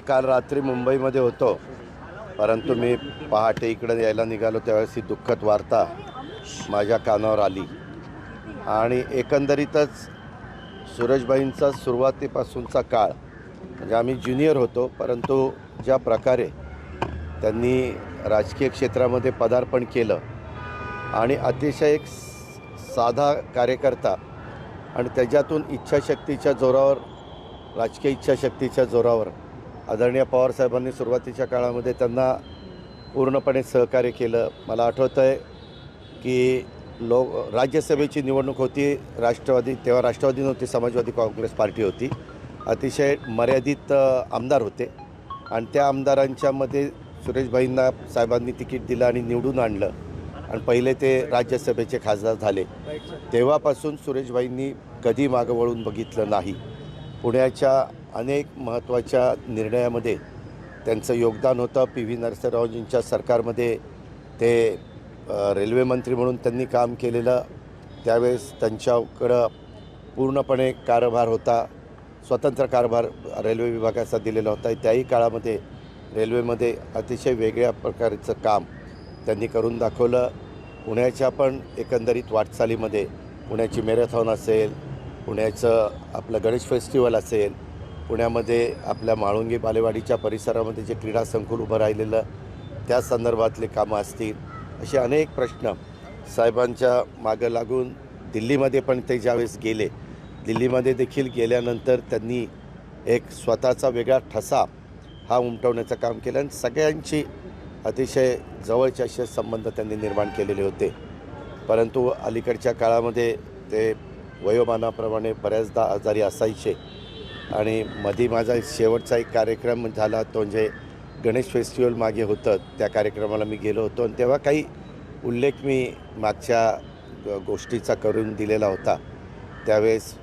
मी काल रात्री मुंबईमध्ये होतो. परंतु मी पहाटे इकडे यायला निघालो त्यावेळेस ही दुःखद वार्ता माझ्या कानावर आली. आणि एकंदरीतच सूरजबाईंचा सुरुवातीपासूनचा काळ म्हणजे आम्ही ज्युनियर होतो परंतु ज्या प्रकारे त्यांनी राजकीय क्षेत्रामध्ये पदार्पण केलं आणि अतिशय एक साधा कार्यकर्ता आणि त्याच्यातून इच्छाशक्तीच्या जोरावर राजकीय इच्छाशक्तीच्या जोरावर आदरणीय पवारसाहेबांनी सुरुवातीच्या काळामध्ये त्यांना पूर्णपणे सहकार्य केलं. मला आठवतं आहे की लोक राज्यसभेची निवडणूक होती राष्ट्रवादी तेव्हा राष्ट्रवादी नव्हती समाजवादी काँग्रेस पार्टी होती. अतिशय मर्यादित आमदार होते. आणि त्या आमदारांच्यामध्ये सुरेशभाईंना साहेबांनी तिकीट दिलं आणि निवडून आणलं. आणि पहिले ते राज्यसभेचे खासदार झाले. तेव्हापासून सुरेशभाईंनी कधी मागं वळून बघितलं नाही. पुण्याच्या अनेक महत्त्वाच्या निर्णयामध्ये त्यांचं योगदान होतं. पी व्ही नरसिंहरावजींच्या सरकारमध्ये ते रेल्वेमंत्री रेल्वे मंत्री म्हणून त्यांनी काम केलेलं. त्यावेळेस त्यांच्याकडं पूर्णपणे कारभार होता. स्वतंत्र कारभार रेल्वे विभागाचा दिलेला होता. त्याही काळामध्ये रेल्वेमध्ये अतिशय वेगळ्या प्रकारचं काम त्यांनी करून दाखवलं. पुण्याच्या पण एकंदरीत वाटचालीमध्ये पुण्याची मॅरेथॉन असेल पुण्याचं आपलं गणेश फेस्टिवल असेल पुण्यामध्ये आपल्या म्हाळुंगी बालेवाडीच्या परिसरामध्ये जे क्रीडा संकुल उभं राहिलेलं त्या संदर्भातले कामं असतील असे अनेक प्रश्न साहेबांच्या मागं लागून दिल्लीमध्ये पण ते ज्यावेळेस गेले दिल्लीमध्ये देखील गेल्यानंतर त्यांनी एक स्वतःचा वेगळा ठसा हा उमटवण्याचं काम केलं आणि सगळ्यांची अतिशय जवळचे असे संबंध त्यांनी निर्माण केलेले होते. परंतु अलीकडच्या काळामध्ये ते वयोमानाप्रमाणे बऱ्याचदा आजारी असायचे. आणि मध्ये माझा शेवटचा एक कार्यक्रम झाला तो म्हणजे गणेश फेस्टिवल मागे होतं. त्या कार्यक्रमाला मी गेलो होतो आणि तेव्हा काही उल्लेख मी मागच्या ग- गोष्टीचा करून दिलेला होता. त्यावेळेस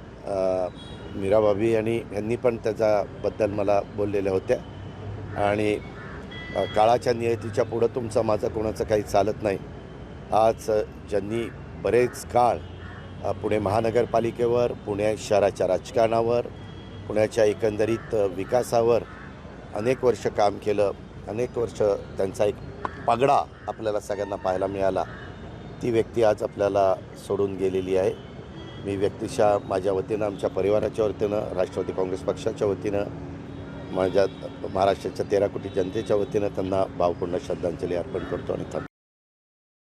मीराबाबी आणि यांनी पण त्याच्याबद्दल मला बोललेल्या होत्या. आणि काळाच्या नियतीच्या पुढं तुमचा माझं कोणाचं काही चालत नाही. आज ज्यांनी बरेच काळ पुणे महानगरपालिकेवर पुणे शहराच्या राजकारणावर पुण्याच्या एकंदरीत विकासावर अनेक वर्ष काम केलं. अनेक वर्ष त्यांचा एक पगडा आपल्याला सगळ्यांना पाहायला मिळाला. ती व्यक्ती आज आपल्याला सोडून गेलेली आहे. मी व्यक्तिशः माझ्या वतीनं आमच्या परिवाराच्या वतीनं राष्ट्रवादी काँग्रेस पक्षाच्या वतीनं माझ्या महाराष्ट्राच्या तेरा कोटी जनतेच्या वतीनं त्यांना भावपूर्ण श्रद्धांजली अर्पण करतो आणि थांबतो